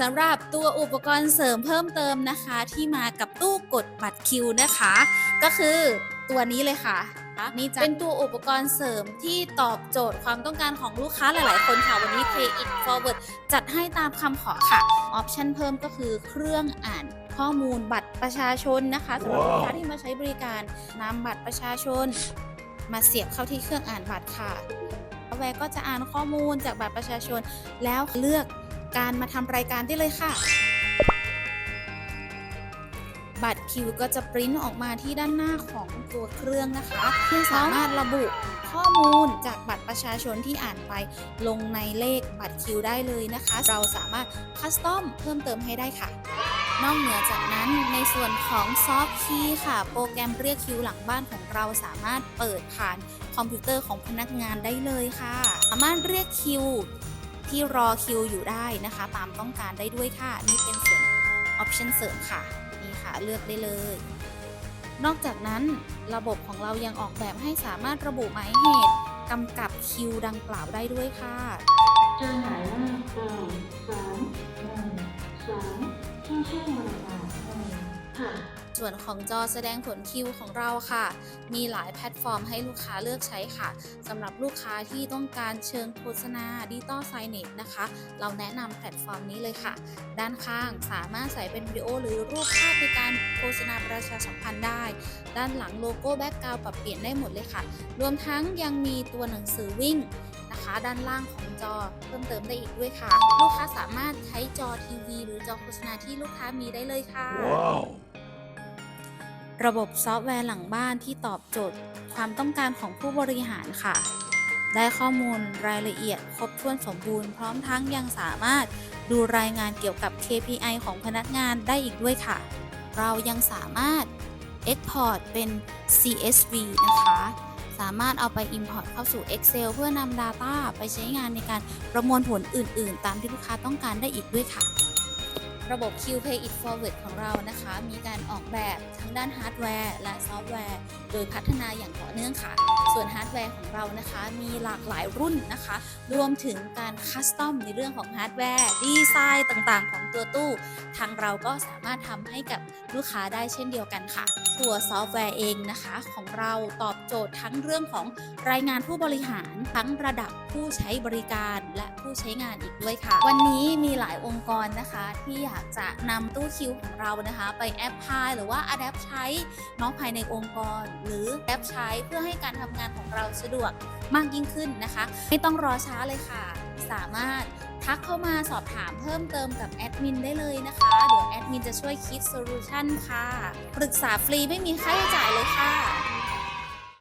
สำหรับตัวอุปกรณ์เสริมเพิ่มเติมนะคะ ที่มากับตู้กดบัตรคิวนะคะ ก็คือตัวนี้เลยค่ะนี่จะเป็นตัวอุปกรณ์เสริมที่ตอบโจทย์ความต้องการของลูกค้าหลาย ๆ คนค่ะ วันนี้ Pay It Forward จัดให้ตามคำขอค่ะ ออปชันเพิ่มก็คือเครื่องอ่านข้อมูลบัตรประชาชนนะคะสำหรับลูกค้าที่มาใช้บริการนำบัตรประชาชน มาเสียบเข้าที่เครื่องอ่านบัตรค่ะแวร์ก็จะอ่านข้อมูลจากบัตรประชาชนแล้วเลือก การมาทำรายการได้เลยค่ะ บัตรคิวก็จะปริ้นออกมาที่ด้านหน้าของตัวเครื่องนะคะที่สามารถระบุข้อมูลจากบัตรประชาชนที่อ่านไปลงในเลขบัตรคิวได้เลยนะคะ เราสามารถคัสตอมเพิ่มเติมให้ได้ค่ะ นอกเหนือจากนั้นในส่วนของซอฟต์คีย์ค่ะ โปรแกรมเรียกคิวหลังบ้านของเราสามารถเปิดผ่านคอมพิวเตอร์ของพนักงานได้เลยค่ะ สามารถเรียกคิว ที่รอคิวอยู่ได้นะคะ ตามต้องการได้ด้วยค่ะ นี่เป็นส่วนออปชันเสริมค่ะ นี่ค่ะเลือกได้เลย นอกจากนั้นระบบของเรายังออกแบบให้สามารถระบุหมายเหตุกำกับคิวดังกล่าวได้ด้วยค่ะจดหมายเลขเก้าสามหนึ่งสามที่ชื่อบริการหนึ่งค่ะ ส่วนของจอแสดงผลคิวของเราค่ะ มีหลายแพลตฟอร์มให้ลูกค้าเลือกใช้ค่ะสำหรับลูกค้าที่ต้องการเชิงโฆษณาดิจิตอลไซเนตนะคะ เราแนะนำแพลตฟอร์มนี้เลยค่ะ ด้านข้างสามารถใส่เป็นวิดีโอหรือรูปภาพในการโฆษณาประชาสัมพันธ์ได้ ด้านหลังโลโก้แบ็กกราวปรับเปลี่ยนได้หมดเลยค่ะ รวมทั้งยังมีตัวหนังสือวิ่งนะคะด้านล่างของจอเพิ่มเติมได้อีกด้วยค่ะ ลูกค้าสามารถใช้จอทีวี หรือจอโฆษณาที่ลูกค้ามีได้เลยค่ะ ระบบซอฟต์แวร์หลังบ้านที่ตอบโจทย์ความต้องการของผู้บริหารค่ะ ได้ข้อมูลรายละเอียดครบถ้วนสมบูรณ์พร้อมทั้งยังสามารถดูรายงานเกี่ยวกับ KPI ของพนักงานได้อีกด้วยค่ะ เรายังสามารถ Export เป็น CSV นะคะ สามารถเอาไป Import เข้าสู่ Excel เพื่อนำ Data ไปใช้งานในการประมวลผลอื่น ๆ ตามที่ลูกค้าต้องการได้อีกด้วยค่ะ ระบบ Q Pay It Forward ของเรานะคะ มีการออกแบบทั้งด้านฮาร์ดแวร์และซอฟต์แวร์ โดยพัฒนาอย่างต่อเนื่องค่ะ ส่วนฮาร์ดแวร์ของเรานะคะ มีหลากหลายรุ่นนะคะ รวมถึงการคัสตอมในเรื่องของฮาร์ดแวร์ดีไซน์ต่างๆ ของตัวตู้ ทางเราก็สามารถทำให้กับลูกค้าได้เช่นเดียวกันค่ะ ตัวซอฟต์แวร์เองนะคะ ของเราตอบโจทย์ทั้งเรื่องของรายงานผู้บริหารทั้งระดับผู้ใช้บริการและผู้ใช้งานอีกด้วยค่ะ วันนี้มีหลายองค์กรนะคะที่อยากจะนำตู้คิวของเรานะคะไปแอปพลายหรือว่าอัดแอปใช้เน้องภายในองค์กร หรือแอปใช้เพื่อให้การทำงานของเราสะดวกมากยิ่งขึ้นนะคะ ไม่ต้องรอช้าเลยค่ะ สามารถทักเข้ามาสอบถามเพิ่มเติมกับแอดมินได้เลยนะคะ เดี๋ยวแอดมินจะช่วยคิดโซลูชันค่ะ ปรึกษาฟรีไม่มีค่าใช้จ่ายเลยค่ะ